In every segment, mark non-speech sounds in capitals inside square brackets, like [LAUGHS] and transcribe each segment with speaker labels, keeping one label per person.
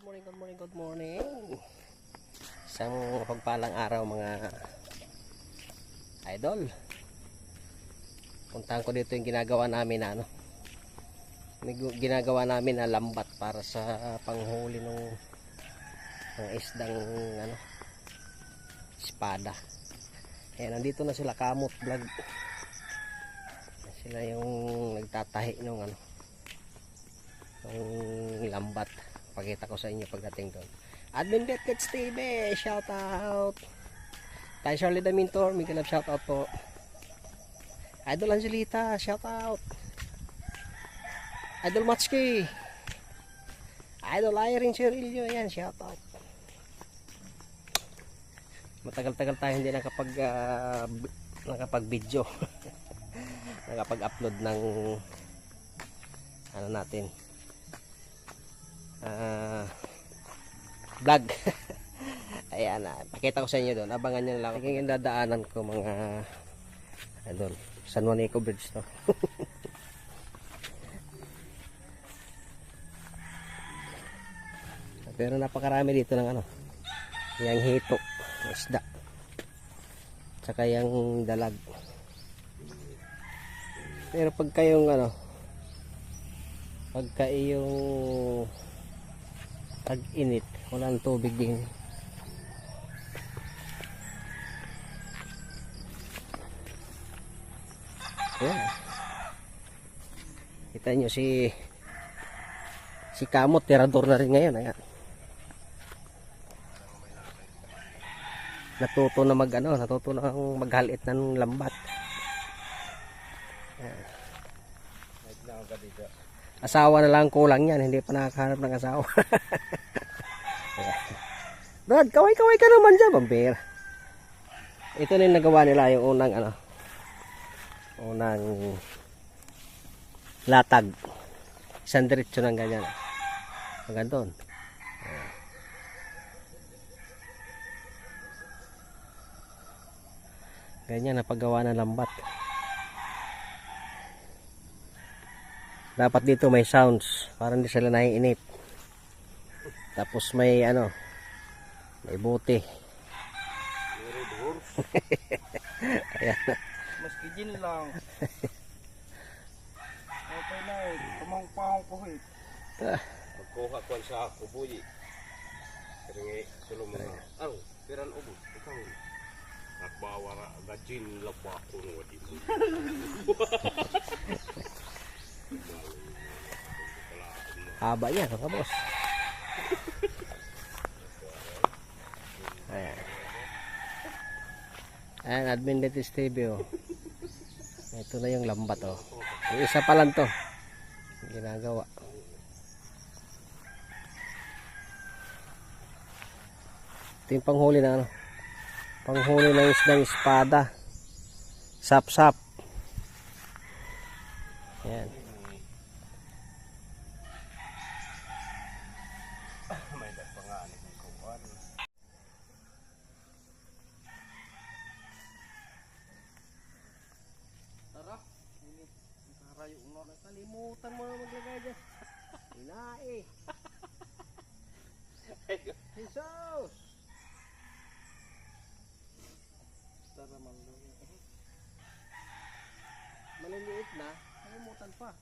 Speaker 1: good morning, good morning, good morning. Isang pagpalang araw mga idol. Puntahan ko dito yung ginagawa namin na ano. Ginagawa namin na lambat para sa panghuli ng ng isdang ano espada. Ayan, nandito na sila kamot vlog. Sila yung nagtatahi ng ano ng lambat. Pakita ko sa inyo pagdating doon. Admin Bet Kids TV, shout out. Tayo Charlie Damintor, Miguel Love, shout out po. Idol Angelita, shout out. Idol Matski. Idol Irene Cirillo, yan, shout out. Matagal-tagal tayo hindi nakapag ah, b- nakapag-video. [LAUGHS] nakapag-upload ng ano natin vlog. [LAUGHS] Ayan na pakita ko sa inyo doon. Abangan nyo lang. Yung dadaanan ko mga doon. San Juanico Bridge to. [LAUGHS] Pero napakarami dito ng ano yung hito isda tsaka yung dalag. Pero pag kayong ano pagka yung tag init walang tubig din. Ayan. kita nyo si si Kamot tirador na rin ngayon. Ayan. Natuto na mag ano natuto na maghalit ng lambat. Asawa na lang kulang yan. Hindi pa nakakahanap ng asawa [LAUGHS] Brad kaway kaway ka naman dyan vampire. Ito na yung nagawa nila yung unang ano unang latag. Isang diretso ng ganyan. Hanggang doon. Ganyan na paggawa ng lambat. Dapat dito may sounds para hindi sila naiinip. Tapos may ano may buti [LAUGHS] ayan
Speaker 2: Maski gin lang. Okay na eh. Tumang-pahong ko eh.
Speaker 3: Magkuha ko sa ako buyi. Kaya nga tulong mga ano, piran ubo. Ikaw. Nagbawara gajin laba ko ng wadi [LAUGHS] mo.
Speaker 1: haba niya mga boss [LAUGHS] ayan. Ayan admin Betis TV oh. ito na yung lambat oh. yung isa pa lang to. Ginagawa. Ito yung panghuli na ano. Panghuli ng isdang espada. Sap sap ayan
Speaker 3: May dapangan ng kuwan.
Speaker 1: Tara. Ini. Tarayo mo. Nakalimutan mo na maglagay dyan. Inae. Jesus! Tara man Maliliit na. Nakalimutan pa.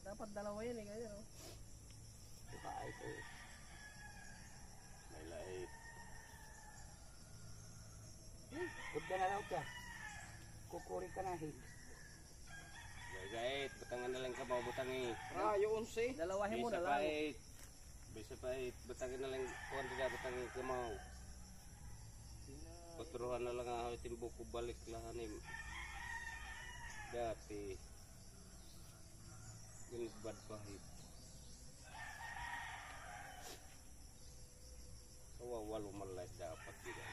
Speaker 1: Dapat dalawa yan eh. Ganyan oh.
Speaker 3: Ay ko. May lahi.
Speaker 2: Huwag ka na lang ka. Kukuri ka na eh.
Speaker 3: Gait, butangan na lang ka ba butang eh.
Speaker 2: Rayo unsi.
Speaker 1: Dalawahin mo
Speaker 3: Bisa
Speaker 1: na
Speaker 3: pa
Speaker 1: lang.
Speaker 3: eh. Bisa pa eh. Butangin na lang kuwan dila butangin ka mau. Paturuhan na lang ako timbuk ko balik lahanim. Dati. Ginibad pahit. Kawawalo malay dapat tidak.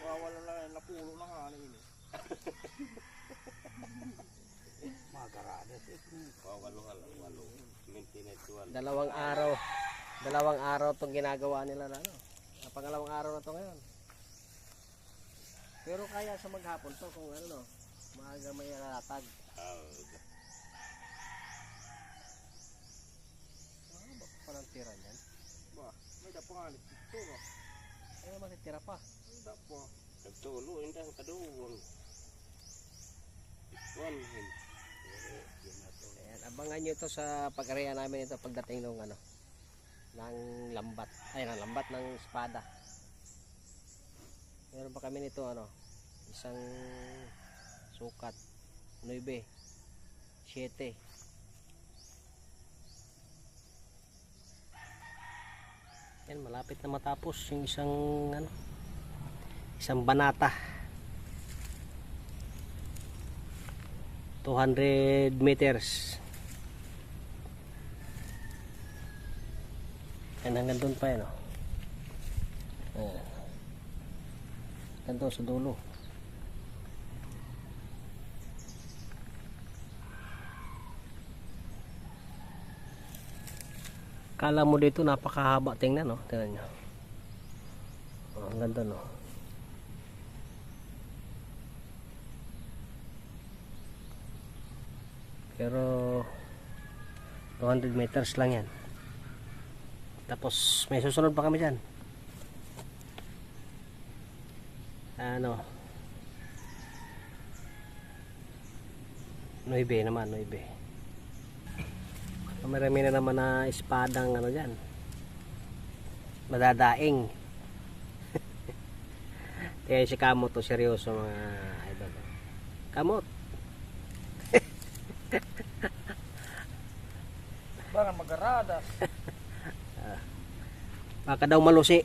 Speaker 2: Wawala lang yan. Napulo na nga ano ini. [LAUGHS] Mga garada.
Speaker 3: Kawawalo halang walo. Walo.
Speaker 1: Dalawang araw. Dalawang araw itong ginagawa nila na ano. Pangalawang araw na to ngayon. Pero kaya sa maghapon to kung ano no. Maaga may latag.
Speaker 3: Ah,
Speaker 1: Ah, pa ng tira niyan.
Speaker 2: Ba, may dapangan ito ba?
Speaker 1: Ay, matitira pa.
Speaker 2: Hindi po.
Speaker 3: Nagtulo, hindi ang kaduwang. One him.
Speaker 1: Ayan, abangan nyo ito sa pag-area namin ito pagdating ng ano ng lambat. Ay, ng lambat ng espada. Meron pa kami nito ano, isang sukat 9 7 Yan, malapit na matapos yung isang ano, isang banata. 200 meters. Yan hanggang doon pa yan. Oh. Ayan. Doon sa dulo. Kala mo dito napakahaba tingnan no. Tingnan nyo. Oh, ang ganda no. Pero 200 meters lang yan. Tapos may susunod pa kami dyan. Ano? 9 naman, 9. Marami na naman na espadang ano dyan. Madadaing. [LAUGHS] Kaya si Kamot to seryoso mga idol. Kamot. [LAUGHS]
Speaker 2: Bangan magaradas. [LAUGHS]
Speaker 1: Baka daw malusi.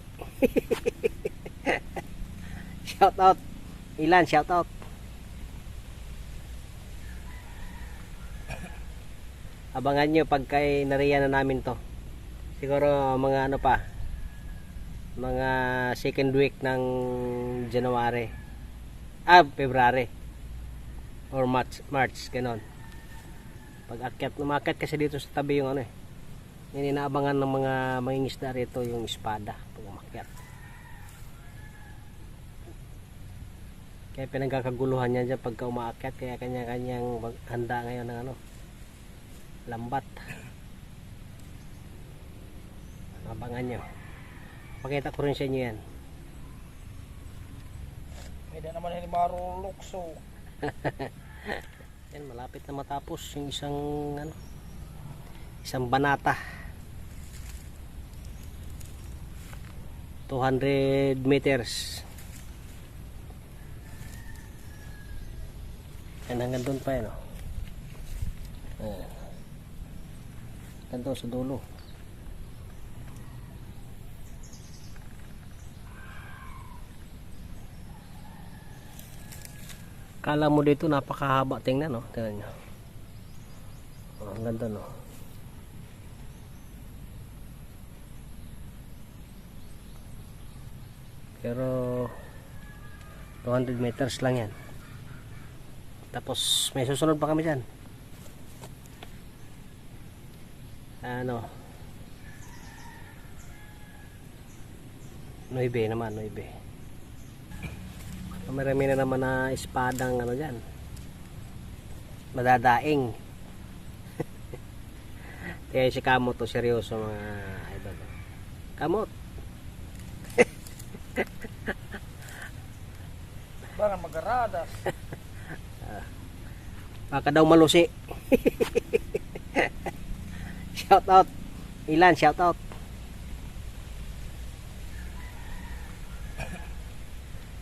Speaker 1: shout out. Ilan shout out. Abangan nyo pag kay nariyan na namin to. Siguro mga ano pa. Mga second week ng January. Ah, February. Or March, March, ganon. Pag akyat, umakyat kasi dito sa tabi yung ano eh. Yung inaabangan ng mga mangingisda rito yung espada pag umakyat. Kaya pinagkakaguluhan niya dyan pagka umaakyat kaya kanya-kanyang handa ngayon ng ano lambat. Abangan nyo. Pakita ko rin sa inyo yan.
Speaker 2: May naman hindi marulukso. [LAUGHS]
Speaker 1: Yan, malapit na matapos yung isang ano isang banata. 200 meters. Yan hanggang doon pa yan. Oh. Ayan. Doon sa dulo. Kala mo dito napakahaba tingnan no. Tingnan nyo. Oh, ang ganda no. Pero 200 meters lang yan. Tapos may susunod pa kami dyan. Ano? 9 naman, 9. Marami na naman na espadang ano dyan. Madadaing. [LAUGHS] Kaya si Kamot to seryoso mga idol. Kamot. [LAUGHS]
Speaker 2: Bangan magaradas. [LAUGHS]
Speaker 1: Baka daw malusi. Shout out. Ilan shout out.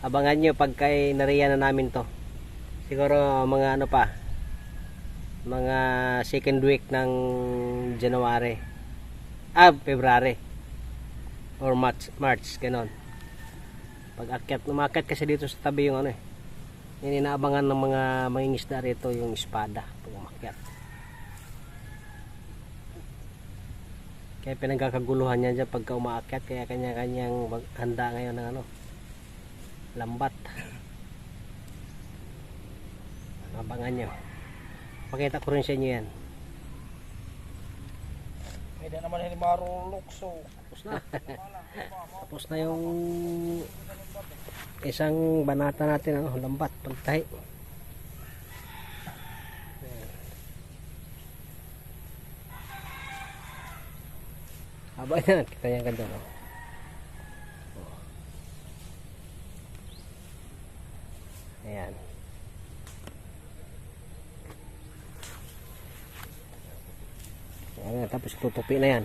Speaker 1: Abangan nyo pag kay nariyan na namin to. Siguro mga ano pa. Mga second week ng January. Ah, February. Or March, March, ganon. Pag akyat, umakyat kasi dito sa tabi yung ano eh. Yung inaabangan ng mga mangingisda rito yung espada pag umakyat. Kaya pinagkakaguluhan niya dyan pagka umaakyat kaya kanya-kanyang handa ngayon ng ano lambat. Abangan nyo. Pakita ko rin sa inyo yan.
Speaker 2: Da naman hindi marulukso.
Speaker 1: Tapos na. [LAUGHS] Tapos na yung isang banata natin ano, lambat, pagtahi. Haba yan. Kita niya ganda, no? Ayan. Ayan, tapos tutupi na yan.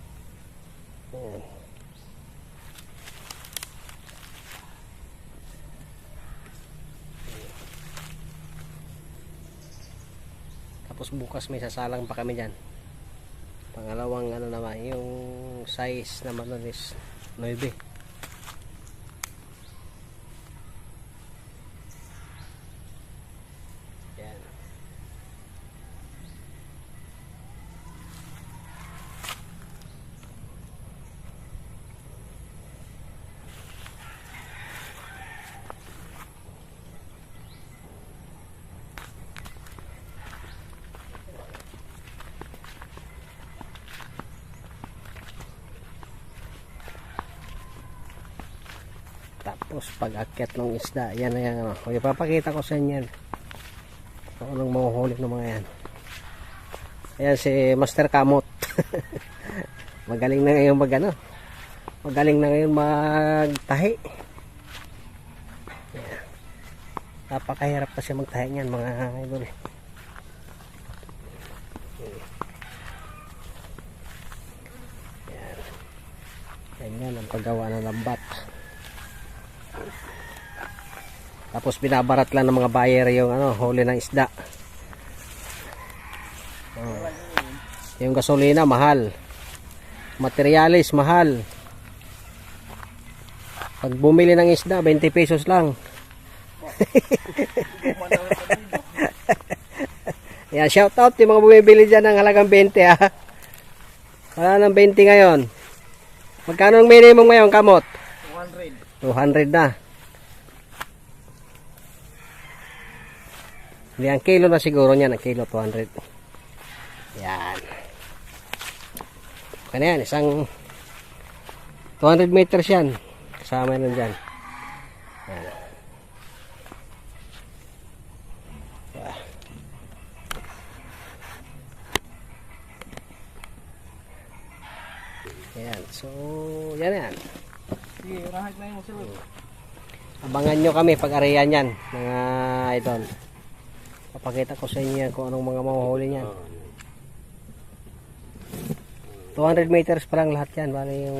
Speaker 1: bukas may sasalang pa kami dyan. Pangalawang ano naman, yung size naman nun is 9. Yan. Tapos pag akyat ng isda, yan na yan. Ano. O, ipapakita ko sa inyo yan. Kung anong mahuhuli ng mga yan. Ayan si Master Kamot. [LAUGHS] Magaling na ngayon mag ano. Magaling na ngayon magtahi. Ayan. Napakahirap kasi magtahi niyan mga idol. Ayan. Ganyan ang paggawa ng lambat. Tapos binabarat lang ng mga buyer yung ano, huli ng isda. Oh. Yung gasolina mahal. Materialis mahal. Pag bumili ng isda, 20 pesos lang. [LAUGHS] Yan, shout out yung mga bumibili dyan ng halagang 20 ha. Wala ng 20 ngayon. Magkano ang minimum ngayon, kamot?
Speaker 2: 200.
Speaker 1: 200 na. Ang kilo na siguro niyan. Ang kilo, 200. Yan. Okay na yan. Isang 200 meters yan. Kasama nun dyan. Yan. Yan. So, yan yan.
Speaker 2: Sige, rahat na yung.
Speaker 1: Abangan nyo kami pag ariyan yan, mga idol. Papakita ko sa inyo yan kung anong mga mahuhuli niyan. 200 meters pa lang lahat yan, bali yung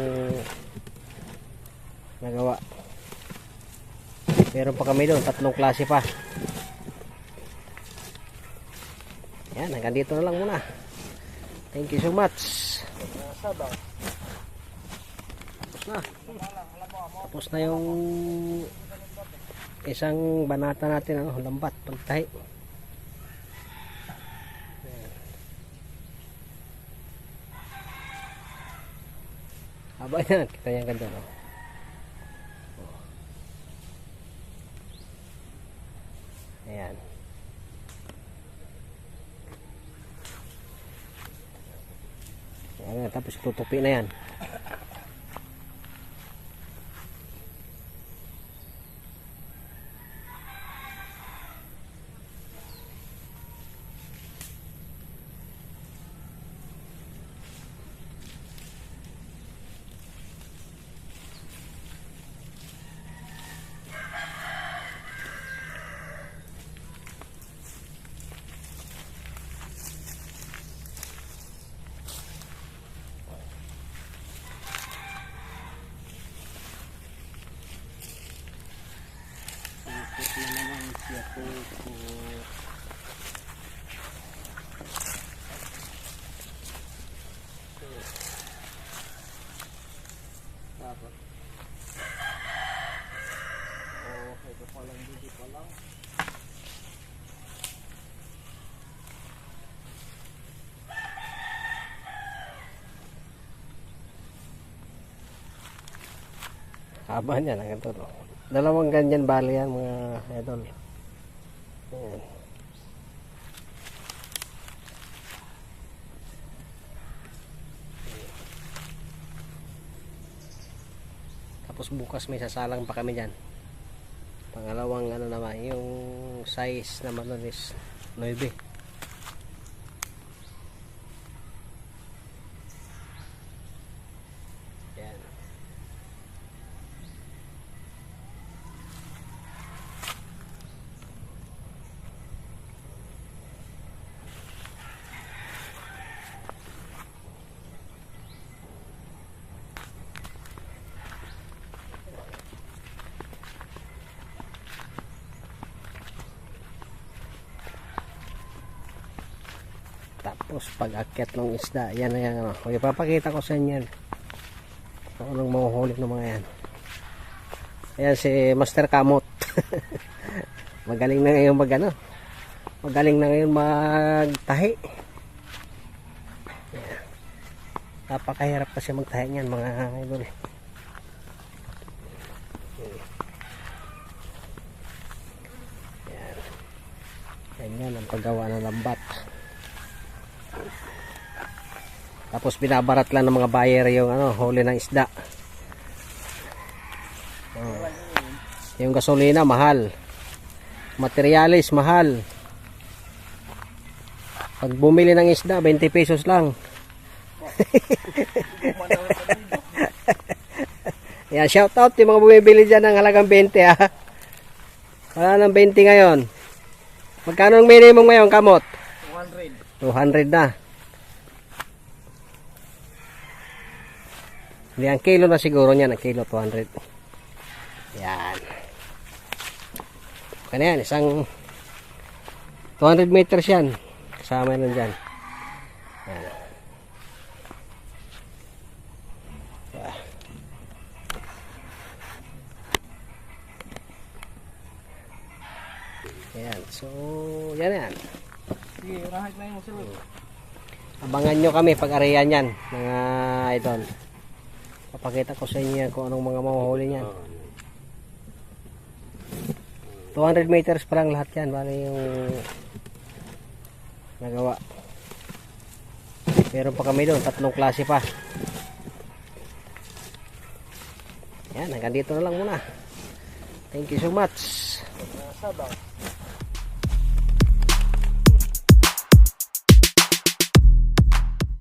Speaker 1: nagawa. Meron pa kami doon, tatlong klase pa. Yan, hanggang dito na lang muna. Thank you so much. Tapos na. Tapos na yung isang banata natin, ano, lambat, pagtahi. Haba yan, kita yan ganda, no? Ayan. Ayan, tapos tutupi na yan. Haba niyan ang ito. no? Dalawang ganyan bali yan mga idol. Ayan. Tapos bukas may sasalang pa kami dyan. Pangalawang ano naman, yung size naman nun is 9. Yan. Tapos pag akyat ng isda, yan na yan. Ano. O, ipapakita ko sa inyo yan. Kung anong mahuhuli ng mga yan. Ayan si Master Kamot. [LAUGHS] Magaling na ngayon mag ano. Magaling na ngayon magtahi. Ayan. Napakahirap kasi magtahi niyan mga idol. Ayan. Ganyan ang paggawa ng lambat. Tapos binabarat lang ng mga buyer yung ano, huli ng isda. Oh. Yung gasolina mahal. Materialis mahal. Pag bumili ng isda, 20 pesos lang. [LAUGHS] Yan, shout out yung mga bumibili dyan ng halagang 20 ha. Wala ng 20 ngayon. Magkano ang minimum ngayon, kamot?
Speaker 2: 100.
Speaker 1: 200 na. Hindi, ang kilo na siguro niyan. Ang kilo, 200. Yan. Okay na yan. Isang 200 meters yan. Kasama nun dyan. Yan. Ah. Yan. So, yan yan.
Speaker 2: Sige, rahit na yung.
Speaker 1: Abangan nyo kami pag ariyan yan, mga idol. Papakita ko sa inyo yan kung anong mga mahuhuli niyan. 200 meters pa lang lahat yan, bali yung nagawa. Meron pa kami doon, tatlong klase pa. Yan, hanggang dito na lang muna. Thank you so much.
Speaker 2: Sabang.